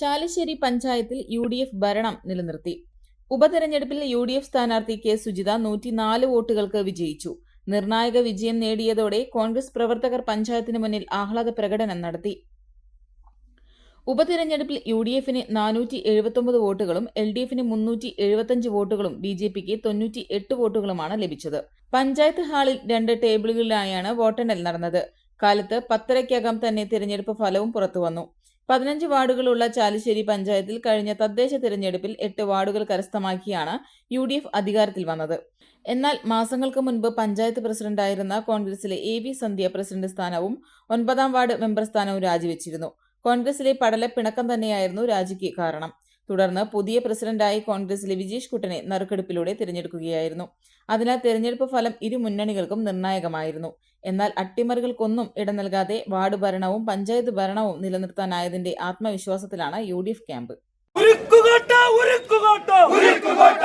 ചാലിശ്ശേരി പഞ്ചായത്തിൽ U D F ഭരണം നിലനിർത്തി. ഉപതെരഞ്ഞെടുപ്പിൽ യു ഡി എഫ് സ്ഥാനാർത്ഥി കെ. സുജിത നൂറ്റിനാല് വോട്ടുകൾക്ക് വിജയിച്ചു. നിർണായക വിജയം നേടിയതോടെ കോൺഗ്രസ് പ്രവർത്തകർ പഞ്ചായത്തിന് മുന്നിൽ ആഹ്ലാദ പ്രകടനം നടത്തി. ഉപതെരഞ്ഞെടുപ്പിൽ യു ഡി എഫിന് നാനൂറ്റി എഴുപത്തൊമ്പത് വോട്ടുകളും എൽ ഡി എഫിന് മുന്നൂറ്റി എഴുപത്തഞ്ച് വോട്ടുകളും ബി ജെ പിക്ക് തൊണ്ണൂറ്റി എട്ട് വോട്ടുകളുമാണ് ലഭിച്ചത്. പഞ്ചായത്ത് ഹാളിൽ രണ്ട് ടേബിളുകളിലായാണ് വോട്ടെണ്ണൽ നടന്നത്. കാലത്ത് പത്തരയ്ക്കകം തന്നെ തിരഞ്ഞെടുപ്പ് ഫലവും പുറത്തുവന്നു. പതിനഞ്ച് വാർഡുകളുള്ള ചാലിശ്ശേരി പഞ്ചായത്തിൽ കഴിഞ്ഞ തദ്ദേശ തിരഞ്ഞെടുപ്പിൽ എട്ട് വാർഡുകൾ കരസ്ഥമാക്കിയാണ് യു ഡി എഫ് അധികാരത്തിൽ വന്നത്. എന്നാൽ മാസങ്ങൾക്ക് മുൻപ് പഞ്ചായത്ത് പ്രസിഡന്റായിരുന്ന കോൺഗ്രസിലെ എ വി സന്ധ്യ പ്രസിഡന്റ് സ്ഥാനവും ഒൻപതാം വാർഡ് മെമ്പർ സ്ഥാനവും രാജിവെച്ചിരുന്നു. കോൺഗ്രസിലെ പടലപ്പിണക്കം തന്നെയായിരുന്നു രാജിക്ക് കാരണം. തുടർന്ന് പുതിയ പ്രസിഡന്റായി കോൺഗ്രസിലെ വിജീഷ് കുട്ടനെ നറുക്കെടുപ്പിലൂടെ തിരഞ്ഞെടുക്കുകയായിരുന്നു. അതിനാൽ തിരഞ്ഞെടുപ്പ് ഫലം ഇരു മുന്നണികൾക്കും നിർണായകമായിരുന്നു. എന്നാൽ അട്ടിമറികൾക്കൊന്നും ഇടം നൽകാതെ വാർഡ് ഭരണവും പഞ്ചായത്ത് ഭരണവും നിലനിർത്താനായതിന്റെ ആത്മവിശ്വാസത്തിലാണ് യു ഡി എഫ് ക്യാമ്പ്. ഉരുക്കുകോട്ട ഉരുക്കുകോട്ട ഉരുക്കുകോട്ട.